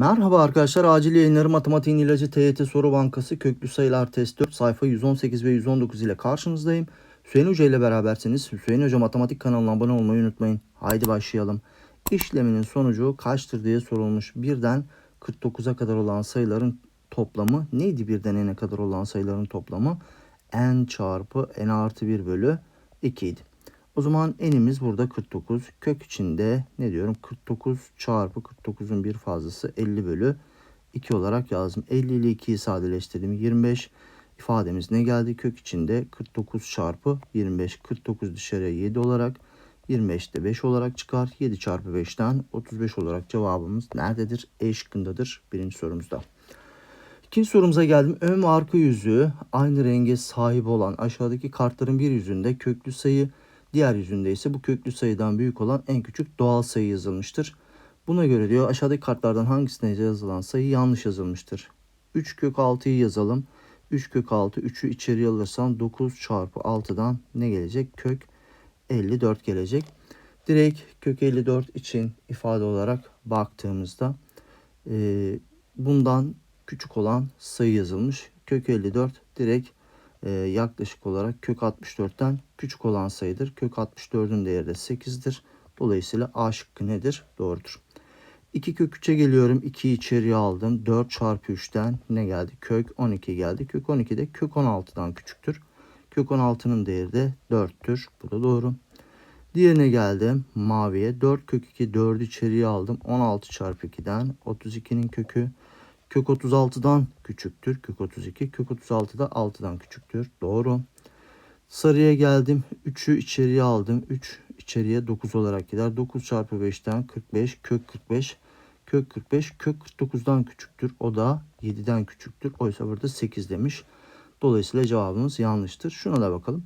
Merhaba arkadaşlar. Acil yayınları matematiğin ilacı TYT soru bankası köklü sayılar test 4 sayfa 118 ve 119 ile karşınızdayım. Hüseyin Hoca ile berabersiniz. Hüseyin Hoca matematik kanalına abone olmayı unutmayın. Haydi başlayalım. İşleminin sonucu kaçtır diye sorulmuş. Birden 49'a kadar olan sayıların toplamı neydi birden n'e kadar olan sayıların toplamı? n çarpı n artı 1 bölü 2 idi. O zaman n'imiz burada 49. Kök içinde ne diyorum? 49 çarpı 49'un bir fazlası 50 bölü 2 olarak yazdım. 50 ile 2'yi sadeleştirdim. 25 ifademiz ne geldi? Kök içinde 49 çarpı 25. 49 dışarıya 7 olarak 25 de 5 olarak çıkar. 7 çarpı 5'ten 35 olarak cevabımız nerededir? E şıkkındadır birinci sorumuzda. İkinci sorumuza geldim. Ön ve arka yüzü aynı renge sahip olan aşağıdaki kartların bir yüzünde köklü sayı, diğer yüzünde ise bu köklü sayıdan büyük olan en küçük doğal sayı yazılmıştır. Buna göre diyor aşağıdaki kartlardan hangisine yazılan sayı yanlış yazılmıştır. 3 kök 6'yı yazalım. 3 kök 6 3'ü içeri alırsam 9 çarpı 6'dan ne gelecek? Kök 54 gelecek. Direkt kök 54 için ifade olarak baktığımızda e, bundan küçük olan sayı yazılmış. Kök 54 direkt e, yaklaşık olarak kök 64'ten küçük olan sayıdır. Kök 64'ün değeri de 8'dir. Dolayısıyla A şıkkı nedir? Doğrudur. 2 kök 3'e geliyorum. 2'yi içeriye aldım. 4 çarpı 3'ten ne geldi? Kök 12 geldi. Kök 12 de kök 16'dan küçüktür. Kök 16'nın değeri de 4'tür. Bu da doğru. Diğerine geldim. Maviye 4 kök 2 4'ü içeriye aldım. 16 çarpı 2'den 32'nin kökü kök 36'dan küçüktür. Kök 32 kök 36 da 6'dan küçüktür. Doğru. Sarıya geldim. 3'ü içeriye aldım. 3 içeriye 9 olarak gider. 9 çarpı 5'ten 45 kök 45 kök 45 kök 49'dan küçüktür. O da 7'den küçüktür. Oysa burada 8 demiş. Dolayısıyla cevabımız yanlıştır. Şuna da bakalım.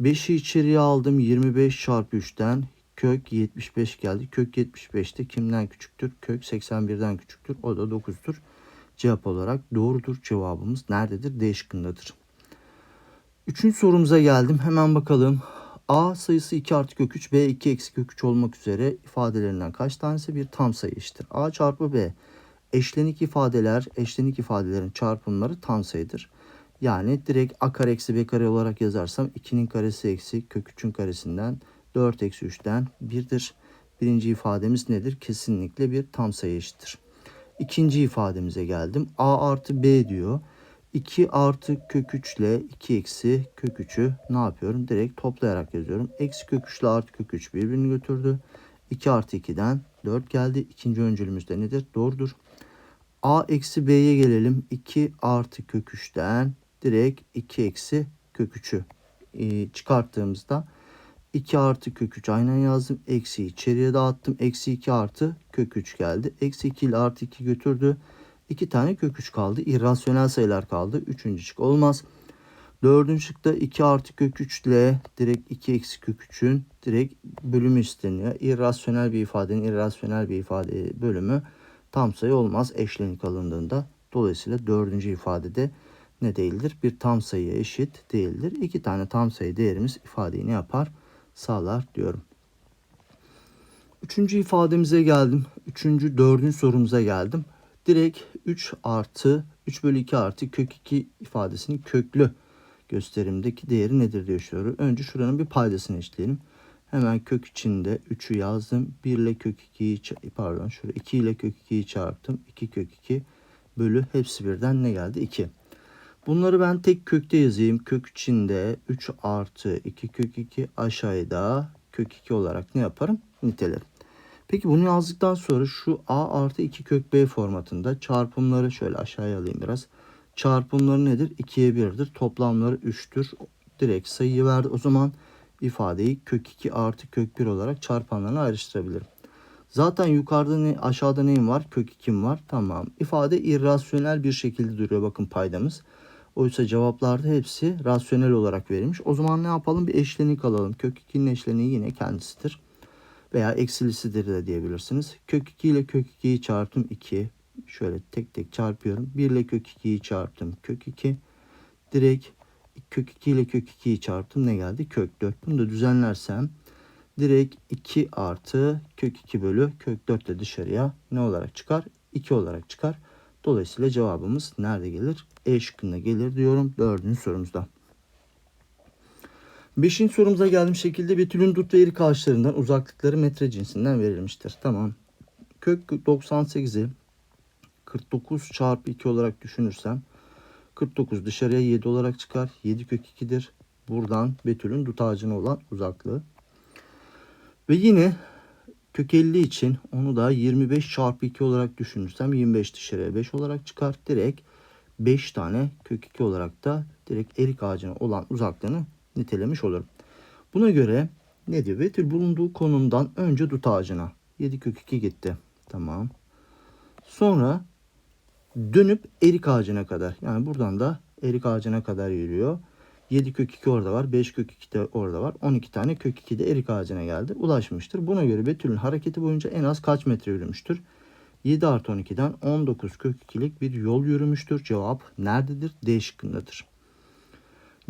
5'i içeriye aldım. 25 çarpı 3'ten kök 75 geldi. Kök 75 de kimden küçüktür? Kök 81'den küçüktür. O da 9'dur. Cevap olarak doğrudur. Cevabımız nerededir? D şıkkındadır. Üçüncü sorumuza geldim. Hemen bakalım. A sayısı 2 artı kök 3, B 2 eksi kök 3 olmak üzere ifadelerinden kaç tanesi bir tam sayı eşittir? A çarpı B. Eşlenik ifadeler, eşlenik ifadelerin çarpımları tam sayıdır. Yani direkt a kare eksi b kare olarak yazarsam 2'nin karesi eksi kök 3'ün karesinden 4 eksi 3'ten 1'dir. Birinci ifademiz nedir? Kesinlikle bir tam sayı eşittir. İkinci ifademize geldim. a artı b diyor. 2 artı kök 3 ile 2 eksi kök 3'ü ne yapıyorum? Direkt toplayarak yazıyorum. Eksi kök 3 ile artı kök 3 birbirini götürdü. 2 artı 2'den 4 geldi. İkinci öncülümüz de nedir? Doğrudur. a eksi b'ye gelelim. 2 artı kök 3'ten direkt 2 eksi kök 3'ü e, çıkarttığımızda 2 artı kök 3 aynen yazdım. Eksi içeriye dağıttım. Eksi 2 artı kök 3 geldi. Eksi 2 ile artı 2 götürdü. 2 tane kök 3 kaldı. İrrasyonel sayılar kaldı. Üçüncü şık olmaz. Dördüncü şıkta 2 artı kök 3 ile direkt 2 eksi kök 3'ün direkt bölümü isteniyor. İrrasyonel bir ifadenin irrasyonel bir ifade bölümü tam sayı olmaz eşlenik alındığında. Dolayısıyla dördüncü ifadede ne değildir? Bir tam sayıya eşit değildir. İki tane tam sayı değerimiz ifadeyi ne yapar? Sağlar diyorum. Üçüncü ifademize geldim. Üçüncü, dördüncü sorumuza geldim. Direkt 3 artı 3 bölü 2 artı kök 2 ifadesinin köklü gösterimdeki değeri nedir diye soruyor. Önce şuranın bir paydasını eşitleyelim. Hemen kök içinde 3'ü yazdım. 1 ile kök 2'yi pardon şurada 2 ile kök 2'yi çarptım. 2 kök 2 bölü hepsi birden ne geldi? 2. Bunları ben tek kökte yazayım. Kök içinde 3 artı 2 kök 2 aşağıda kök 2 olarak ne yaparım? Nitelerim. Peki bunu yazdıktan sonra şu a artı 2 kök b formatında çarpımları şöyle aşağıya alayım biraz. Çarpımları nedir? 2'ye 1'dir. Toplamları 3'tür. Direkt sayıyı verdi. O zaman ifadeyi kök 2 artı kök 1 olarak çarpanlarına ayrıştırabilirim. Zaten yukarıda ne, aşağıda neyim var? Kök 2'm var. Tamam. İfade irrasyonel bir şekilde duruyor. Bakın paydamız. Oysa cevaplarda hepsi rasyonel olarak verilmiş. O zaman ne yapalım? Bir eşlenik alalım. Kök 2'nin eşleniği yine kendisidir. Veya eksilisidir de diyebilirsiniz. Kök 2 ile kök 2'yi çarptım 2. Şöyle tek tek çarpıyorum. 1 ile kök 2'yi çarptım kök 2. Direkt kök 2 ile kök 2'yi çarptım. Ne geldi? Kök 4. Bunu da düzenlersem direkt 2 artı kök 2 bölü kök 4 de dışarıya ne olarak çıkar? 2 olarak çıkar. Dolayısıyla cevabımız nerede gelir? E şıkkında gelir diyorum dördüncü sorumuzda. Beşinci sorumuza geldiğim şekilde Betül'ün dut ve erik ağaçlarından uzaklıkları metre cinsinden verilmiştir. Tamam. Kök 98'i 49 çarpı 2 olarak düşünürsem 49 dışarıya 7 olarak çıkar. 7 kök 2'dir. Buradan Betül'ün dut ağacına olan uzaklığı. Ve yine kök 50 için onu da 25 çarpı 2 olarak düşünürsem 25 dışarıya 5 olarak çıkar. Direkt 5 tane kök 2 olarak da direkt erik ağacına olan uzaklığını nitelemiş olurum. Buna göre ne diyor? Betül bulunduğu konumdan önce dut ağacına 7 kök 2 gitti. Tamam. Sonra dönüp erik ağacına kadar. Yani buradan da erik ağacına kadar yürüyor. 7 kök 2 orada var. 5 kök 2 de orada var. 12 tane kök 2 de erik ağacına geldi. Ulaşmıştır. Buna göre Betül'ün hareketi boyunca en az kaç metre yürümüştür? 7 artı 12'den 19 kök 2'lik bir yol yürümüştür. Cevap nerededir? D şıkkındadır.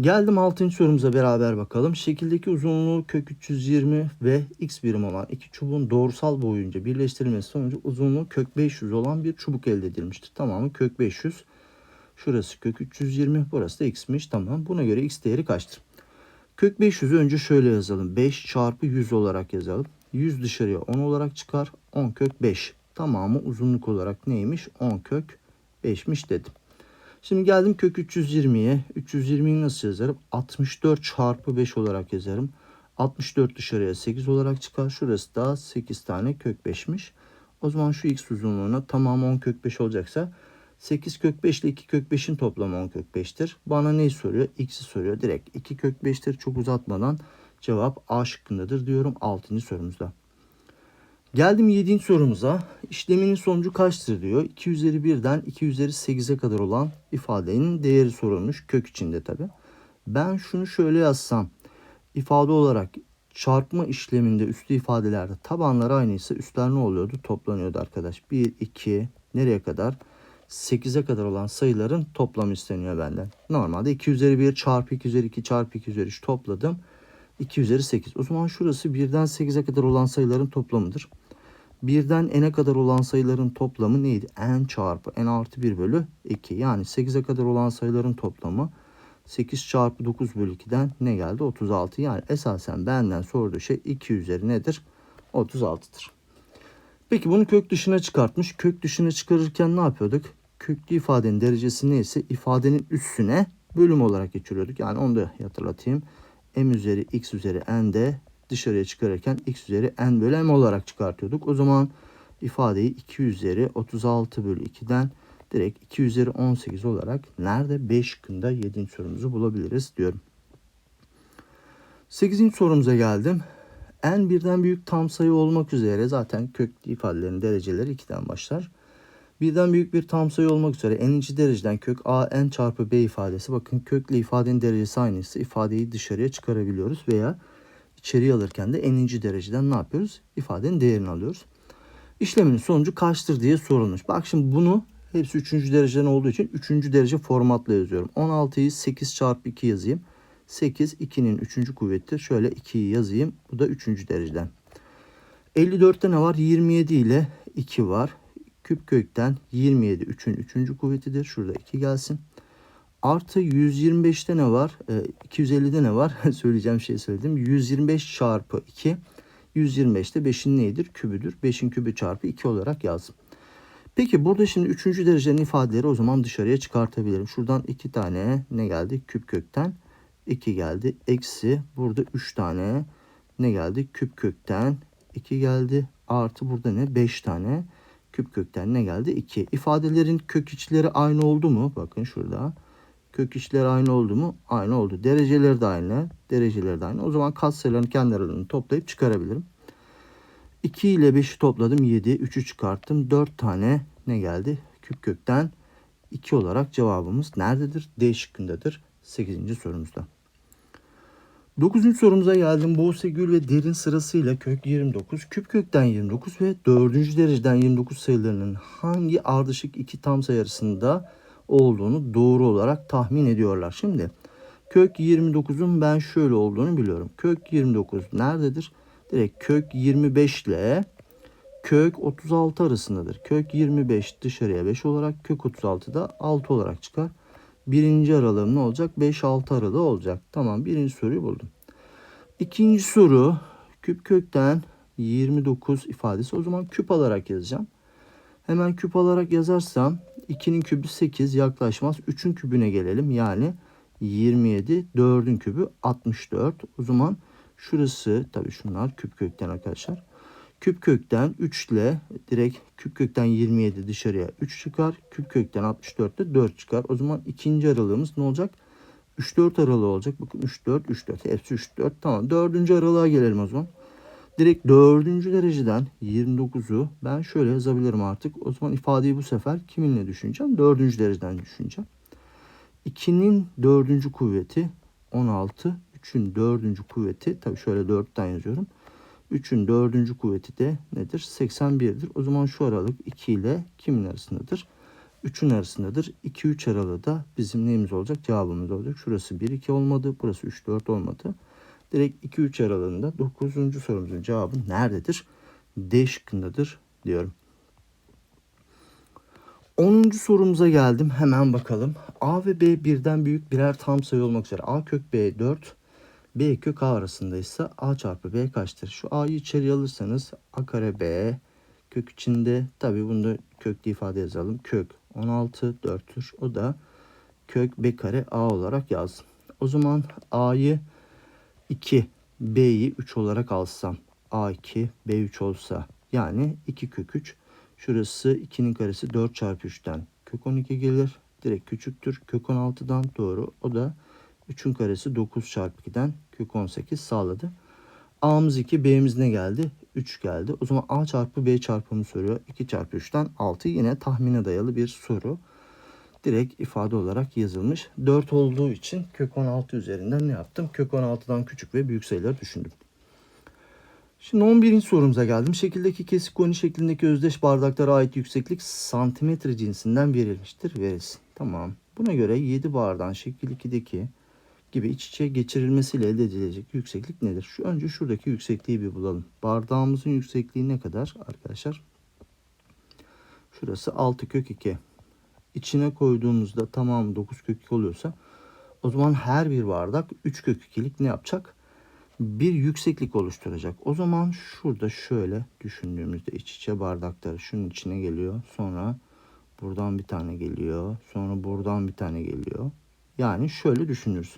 Geldim 6. sorumuza beraber bakalım. Şekildeki uzunluğu kök 320 ve x birim olan iki çubuğun doğrusal boyunca birleştirilmesi sonucu uzunluğu kök 500 olan bir çubuk elde edilmiştir. Tamamı kök 500. Şurası kök 320. Burası da x'miş. Tamam. Buna göre x değeri kaçtır? Kök 500'ü önce şöyle yazalım. 5 çarpı 100 olarak yazalım. 100 dışarıya 10 olarak çıkar. 10 kök 5. Tamamı uzunluk olarak neymiş? 10 kök 5'miş dedim. Şimdi geldim kök 320'ye. 320'yi nasıl yazarım? 64 çarpı 5 olarak yazarım. 64 dışarıya 8 olarak çıkar. Şurası da 8 tane kök 5'miş. O zaman şu x uzunluğuna tamamı 10 kök 5 olacaksa 8 kök 5 ile 2 kök 5'in toplamı 10 kök 5'tir. Bana neyi soruyor? X'i soruyor. Direkt 2 kök 5'tir. Çok uzatmadan cevap A şıkkındadır diyorum 6. sorumuzda. Geldim 7. sorumuza. İşleminin sonucu kaçtır diyor. 2 üzeri 1'den 2 üzeri 8'e kadar olan ifadenin değeri sorulmuş. Kök içinde tabi. Ben şunu şöyle yazsam. ifade olarak çarpma işleminde üstü ifadelerde tabanlar aynıysa üstler ne oluyordu? Toplanıyordu arkadaş. 1, 2 nereye kadar? 8'e kadar olan sayıların toplamı isteniyor benden. Normalde 2 üzeri 1 çarpı 2 üzeri 2 çarpı 2 üzeri 3 topladım. 2 üzeri 8. O zaman şurası 1'den 8'e kadar olan sayıların toplamıdır. 1'den n'e kadar olan sayıların toplamı neydi? n çarpı n artı 1 bölü 2. Yani 8'e kadar olan sayıların toplamı 8 çarpı 9 bölü 2'den ne geldi? 36. Yani esasen benden sorduğu şey 2 üzeri nedir? 36'dır. Peki bunu kök dışına çıkartmış. Kök dışına çıkarırken ne yapıyorduk? Köklü ifadenin derecesi neyse ifadenin üstüne bölüm olarak geçiriyorduk. Yani onu da hatırlatayım. m üzeri x üzeri n de dışarıya çıkarırken x üzeri n bölü m olarak çıkartıyorduk. O zaman ifadeyi 2 üzeri 36 bölü 2'den direkt 2 üzeri 18 olarak nerede? 5 şıkkında 7. sorumuzu bulabiliriz diyorum. 8. sorumuza geldim. n birden büyük tam sayı olmak üzere zaten köklü ifadelerin dereceleri 2'den başlar. Birden büyük bir tam sayı olmak üzere n'inci dereceden kök a n çarpı b ifadesi. Bakın köklü ifadenin derecesi aynıysa ifadeyi dışarıya çıkarabiliyoruz veya içeriye alırken de n'inci dereceden ne yapıyoruz? İfadenin değerini alıyoruz. İşlemin sonucu kaçtır diye sorulmuş. Bak şimdi bunu hepsi 3. dereceden olduğu için 3. derece formatla yazıyorum. 16'yı 8 çarpı 2 yazayım. 8 2'nin 3. kuvvetidir. Şöyle 2'yi yazayım. Bu da 3. dereceden. 54'te ne var? 27 ile 2 var. Küp kökten 27 3'ün 3. kuvvetidir. Şurada 2 gelsin. Artı 125'te ne var? E, 250'de ne var? Söyleyeceğim şey söyledim. 125 çarpı 2. 125'te 5'in neydir? Kübüdür. 5'in kübü çarpı 2 olarak yazdım. Peki burada şimdi 3. derecenin ifadeleri o zaman dışarıya çıkartabilirim. Şuradan 2 tane ne geldi? Küp kökten 2 geldi. Eksi burada 3 tane ne geldi? Küp kökten 2 geldi. Artı burada ne? 5 tane küp kökten ne geldi? 2. İfadelerin kök içleri aynı oldu mu? Bakın şurada. Kök içleri aynı oldu mu? Aynı oldu. Dereceleri de aynı. Dereceleri de aynı. O zaman katsayıların kendi aralarını toplayıp çıkarabilirim. 2 ile 5'i topladım 7. 3'ü çıkarttım. 4 tane ne geldi? Küp kökten 2 olarak cevabımız nerededir? D şıkkındadır. 8. sorumuzda. 9. sorumuza geldim. Buse Gül ve Derin sırasıyla kök 29, küp kökten 29 ve 4. dereceden 29 sayılarının hangi ardışık iki tam sayı arasında olduğunu doğru olarak tahmin ediyorlar. Şimdi kök 29'un ben şöyle olduğunu biliyorum. Kök 29 nerededir? Direkt kök 25 ile kök 36 arasındadır. Kök 25 dışarıya 5 olarak kök 36 da 6 olarak çıkar. Birinci aralığım ne olacak? 5-6 aralığı olacak. Tamam birinci soruyu buldum. İkinci soru küp kökten 29 ifadesi. O zaman küp alarak yazacağım. Hemen küp alarak yazarsam 2'nin kübü 8 yaklaşmaz. 3'ün kübüne gelelim. Yani 27. 4'ün kübü 64. O zaman şurası tabii şunlar küp kökten arkadaşlar. Küp kökten 3 ile direkt küp kökten 27 dışarıya 3 çıkar. Küp kökten 64 de 4 çıkar. O zaman ikinci aralığımız ne olacak? 3-4 aralığı olacak. Bakın 3-4, 3-4. Hepsi 3-4. Tamam. Dördüncü aralığa gelelim o zaman. Direkt dördüncü dereceden 29'u ben şöyle yazabilirim artık. O zaman ifadeyi bu sefer kiminle düşüneceğim? Dördüncü dereceden düşüneceğim. 2'nin dördüncü kuvveti 16. 3'ün dördüncü kuvveti tabii şöyle 4'ten yazıyorum. 3'ün dördüncü kuvveti de nedir? 81'dir. O zaman şu aralık 2 ile kimin arasındadır? 3'ün arasındadır. 2-3 aralığı da bizim neyimiz olacak? Cevabımız olacak. Şurası 1-2 olmadı. Burası 3-4 olmadı. Direkt 2-3 aralığında 9. sorumuzun cevabı nerededir? D şıkkındadır diyorum. 10. sorumuza geldim. Hemen bakalım. A ve B birden büyük birer tam sayı olmak üzere. A kök B 4, B kök A arasındaysa A çarpı B kaçtır? Şu A'yı içeri alırsanız A kare B kök içinde tabi bunu da köklü ifade yazalım. Kök 16 4'tür. O da kök B kare A olarak yazdım. O zaman A'yı 2, B'yi 3 olarak alsam A2, B3 olsa yani 2 kök 3. Şurası 2'nin karesi 4 çarpı 3'ten kök 12 gelir. Direkt küçüktür. Kök 16'dan doğru. O da 3'ün karesi 9 çarpı 2'den kök 18 sağladı. A'mız 2, B'miz ne geldi? 3 geldi. O zaman A çarpı B çarpımı soruyor. 2 çarpı 3'ten 6 yine tahmine dayalı bir soru. Direkt ifade olarak yazılmış. 4 olduğu için kök 16 üzerinden ne yaptım? Kök 16'dan küçük ve büyük sayıları düşündüm. Şimdi 11. sorumuza geldim. Şekildeki kesik koni şeklindeki özdeş bardaklara ait yükseklik santimetre cinsinden verilmiştir. Verilsin. Tamam. Buna göre 7 bardağın şekil 2'deki gibi iç içe geçirilmesiyle elde edilecek yükseklik nedir? Şu önce şuradaki yüksekliği bir bulalım. Bardağımızın yüksekliği ne kadar arkadaşlar? Şurası 6 kök 2. İçine koyduğumuzda tamamı 9 kök 2 oluyorsa o zaman her bir bardak 3 kök 2'lik ne yapacak? Bir yükseklik oluşturacak. O zaman şurada şöyle düşündüğümüzde iç içe bardakları şunun içine geliyor. Sonra buradan bir tane geliyor. Sonra buradan bir tane geliyor. Yani şöyle düşünürüz.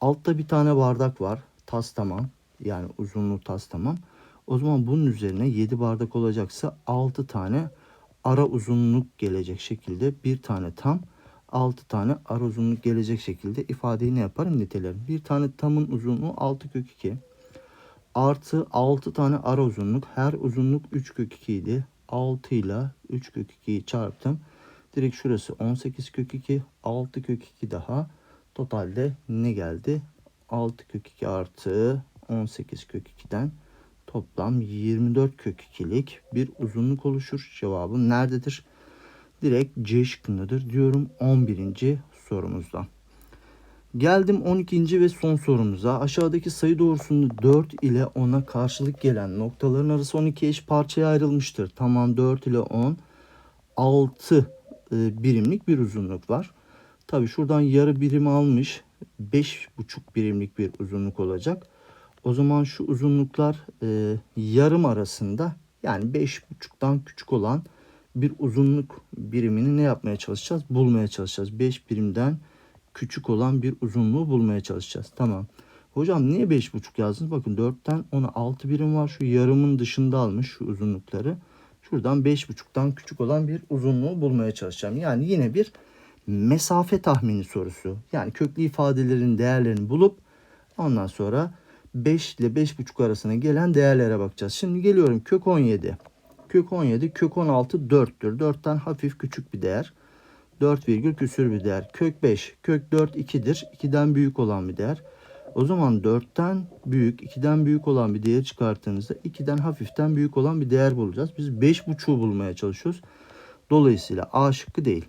Altta bir tane bardak var. Tas tamam. Yani uzunluğu tas tamam. O zaman bunun üzerine 7 bardak olacaksa 6 tane ara uzunluk gelecek şekilde bir tane tam 6 tane ara uzunluk gelecek şekilde ifadeyi ne yaparım nitelerim. Bir tane tamın uzunluğu 6 kök 2 artı 6 tane ara uzunluk her uzunluk 3 kök 2 idi. 6 ile 3 kök 2'yi çarptım. Direkt şurası 18 kök 2 6 kök 2 daha totalde ne geldi? 6 kök 2 artı 18 kök 2'den toplam 24 kök 2'lik bir uzunluk oluşur. Cevabı nerededir? Direkt C şıkkındadır diyorum 11. sorumuzda. Geldim 12. ve son sorumuza. Aşağıdaki sayı doğrusunda 4 ile 10'a karşılık gelen noktaların arası 12 eş parçaya ayrılmıştır. Tamam 4 ile 10 6 e, birimlik bir uzunluk var. Tabi şuradan yarı birim almış 5,5 birimlik bir uzunluk olacak. O zaman şu uzunluklar e, yarım arasında yani 5,5'tan küçük olan bir uzunluk birimini ne yapmaya çalışacağız? Bulmaya çalışacağız. 5 birimden küçük olan bir uzunluğu bulmaya çalışacağız. Tamam. Hocam niye 5,5 yazdınız? Bakın 4'ten 10'a 6 birim var. Şu yarımın dışında almış şu uzunlukları. Şuradan 5,5'tan küçük olan bir uzunluğu bulmaya çalışacağım. Yani yine bir mesafe tahmini sorusu. Yani köklü ifadelerin değerlerini bulup ondan sonra 5 ile 5,5 arasına gelen değerlere bakacağız. Şimdi geliyorum kök 17. Kök 17, kök 16 4'tür. 4'ten hafif küçük bir değer. 4 virgül küsür bir değer. Kök 5, kök 4 2'dir. 2'den büyük olan bir değer. O zaman 4'ten büyük, 2'den büyük olan bir değer çıkarttığınızda 2'den hafiften büyük olan bir değer bulacağız. Biz 5,5'u bulmaya çalışıyoruz. Dolayısıyla A şıkkı değil.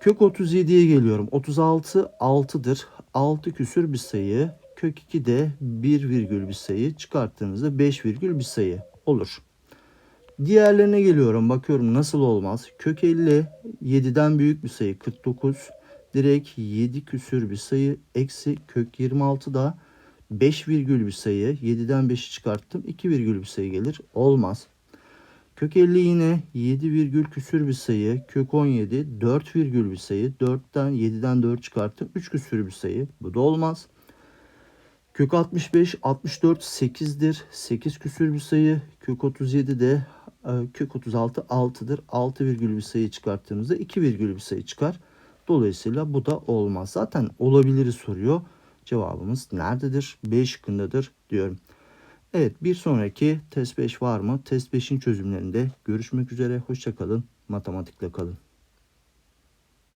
Kök 37'ye geliyorum. 36 6'dır. 6 küsür bir sayı. Kök 2 de 1 virgül bir sayı. Çıkarttığınızda 5 virgül bir sayı olur. Diğerlerine geliyorum. Bakıyorum nasıl olmaz. Kök 50 7'den büyük bir sayı 49. Direkt 7 küsür bir sayı. Eksi kök 26 da 5 virgül bir sayı. 7'den 5'i çıkarttım. 2 virgül bir sayı gelir. Olmaz. Kök 50 yine 7 virgül küsür bir sayı. Kök 17 4 virgül bir sayı. 4'ten 7'den 4 çıkarttım. 3 küsür bir sayı. Bu da olmaz. Kök 65 64 8'dir. 8 küsür bir sayı. Kök 37 de e, kök 36 6'dır. 6 virgül bir sayı çıkarttığımızda 2 virgül bir sayı çıkar. Dolayısıyla bu da olmaz. Zaten olabiliri soruyor. Cevabımız nerededir? B şıkkındadır diyorum. Evet bir sonraki test 5 var mı? Test 5'in çözümlerinde görüşmek üzere. Hoşçakalın. Matematikle kalın.